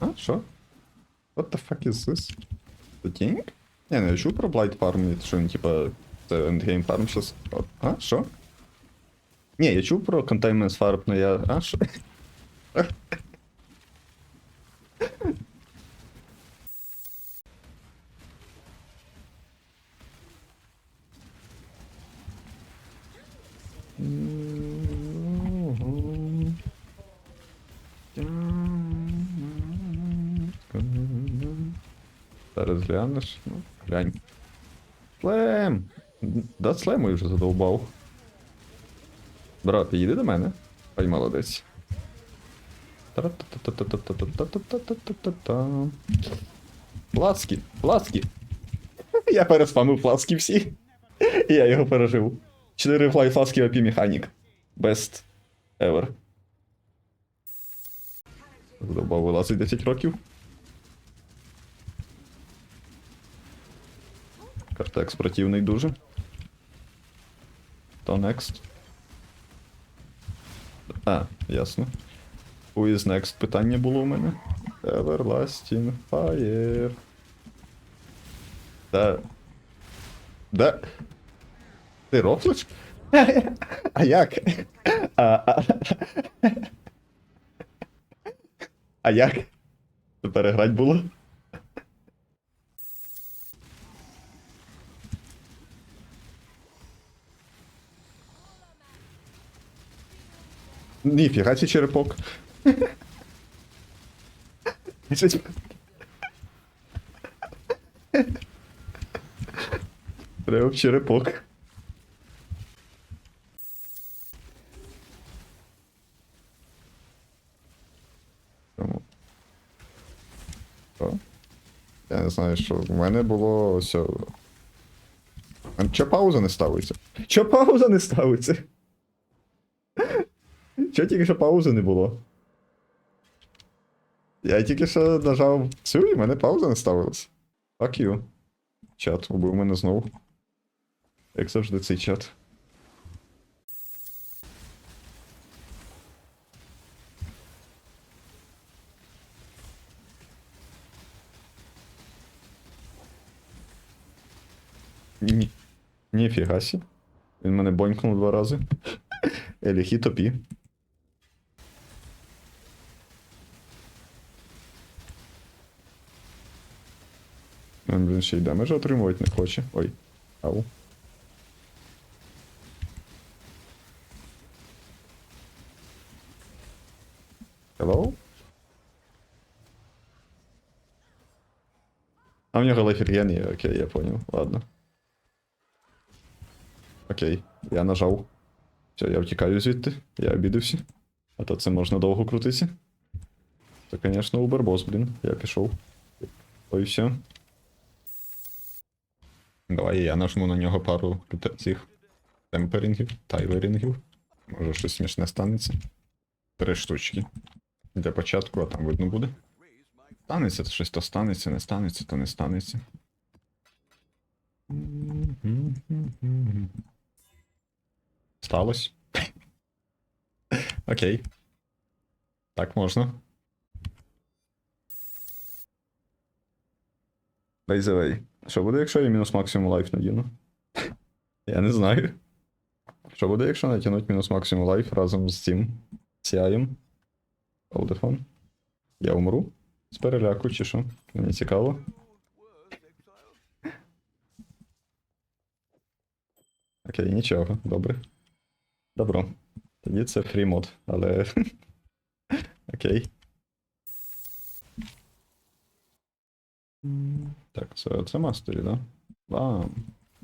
А, що? What the fuck is this? The King? Не, ну я чув про Blight Farm, що він, типа, це endgame farm щас. О, А, що? Ні, я чув про Containment Farm, но я. А, що? зараз глянеш. Ну, глянь. Слем! Да, слему я вже задовбав. Брат, їди до мене. Ай, молодець. Плацки, Плацкі! Я переспамив плацкі всі. І я його пережив. 4 флайфласки OP механік. Best ever. Задовбав вилазить 10 років. Картекс противний дуже. То next. А, ясно. Who is next? Питання було у мене. Everlasting Fire. Да. Да. Ти рофлиш? А як? А, а... а як? Це переграть було? Ніфіга ці черепок. Треба в черепок. Я не знаю, що в мене було о- Чо пауза не ставиться? Чо пауза не ставиться? Чо тільки що паузи не було? Я тільки що нажав цю і в мене пауза не ставилась. Fuck you. Чат, убив мене знову. Як завжди цей чат. Ні. Ніфіга сі. Він мене бонькнув два рази. Еліхі топі. Він, блін, ще й демеджа отримувати не хоче. Ой. Ау. Hello? А в нього лефірген є, окей, я понял. Ладно. Окей, я нажав. Все, я втікаю звідти, я обідався. А то це можна довго крутитися. Це, звісно, убербос, блін. Я пішов. Ой, все. Давай я нажму на нього пару цих темперінгів, тайверінгів. Може щось смішне станеться. Три штучки. Для початку, а там видно буде. Станеться, то щось то станеться, не станеться, то не станеться. Сталось. Окей. Так можна. By the. Що буде, якщо я мінус максимум лайф надіну? Я не знаю. Що буде, якщо натягнуть мінус максимум лайф разом з цим CI? Олдефон? Я умру? З переляку чи що? Мені цікаво. Окей, нічого, добре. Добро. Тоді це фрі мод, але. Окей. Так, це, це мастері, да? А,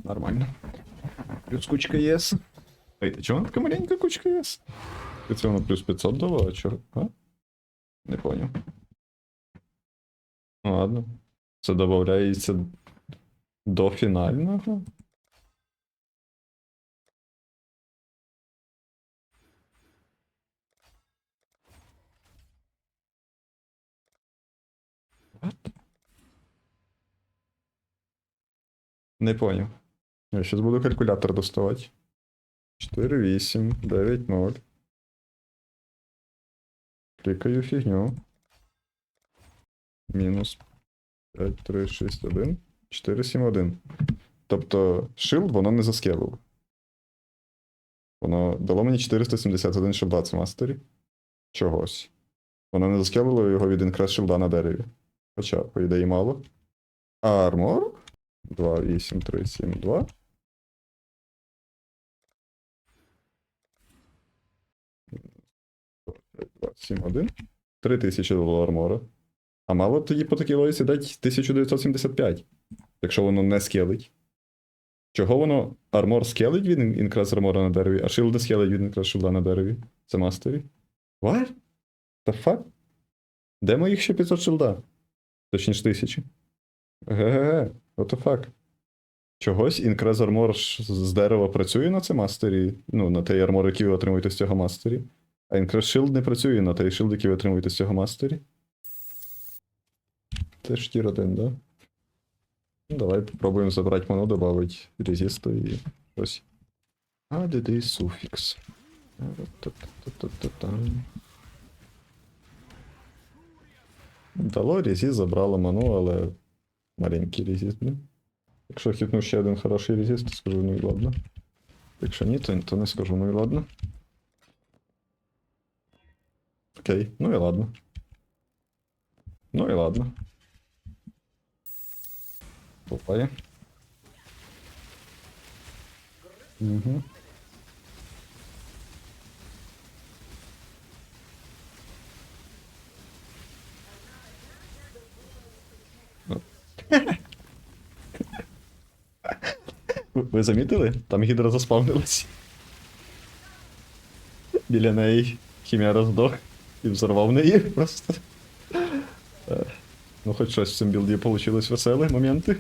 нормально. Плюс кучка ЄС. Ей, ти чого така маленька кучка ЄС? Ти це воно плюс 500 дало, а чого? А? Не поняв. Ну ладно. Це додається до фінального. Не понял. Я сейчас буду калькулятор доставать. 4, 8, 9, 0. Кликаю фигню. мінус 5, 3, 6, 1, 4, 7, 1. Тобто, шилд воно не заскелило. Воно дало мені 471 шилда в мастері. Чогось. Воно не заскелило його від інкрес шилда на дереві. Хоча, по ідеї, мало. Армор 2, 8, 3, 7, 2. Два, сім, один. Дало армора. А мало тоді по такій логіці дати 1975, якщо воно не скелить. Чого воно армор скелить від інкрас армора на дереві, а шилди скелить від інкрас шилда на дереві? Це мастері? What? The fuck? Де моїх ще 500 шилда? Точніше, тисячі. Ге-ге-ге, what the fuck? Чогось армор ж з дерева працює на це мастері, ну, на той армор, який ви отримуєте з цього мастері. А інкрас шилд не працює на той шилд, який ви отримуєте з цього мастері. Це ж тір 1, да? Ну, давай попробуємо забрати ману, добавити резисту і ось. А, де суфікс. Дало резіст, забрало ману, але маленький резіст, блін. Якщо хитну ще один хороший резіст, то скажу, ну і ладно. Якщо ні, то, то не скажу, ну і ладно. Окей, ну і ладно. Ну і ладно. Буває. Угу. Ви- замітили? Там гідра заспавнилась. Біля неї хімія здох і взорвав неї просто. Е, Ну, хоч щось в цьому білді вийшло веселі моменти.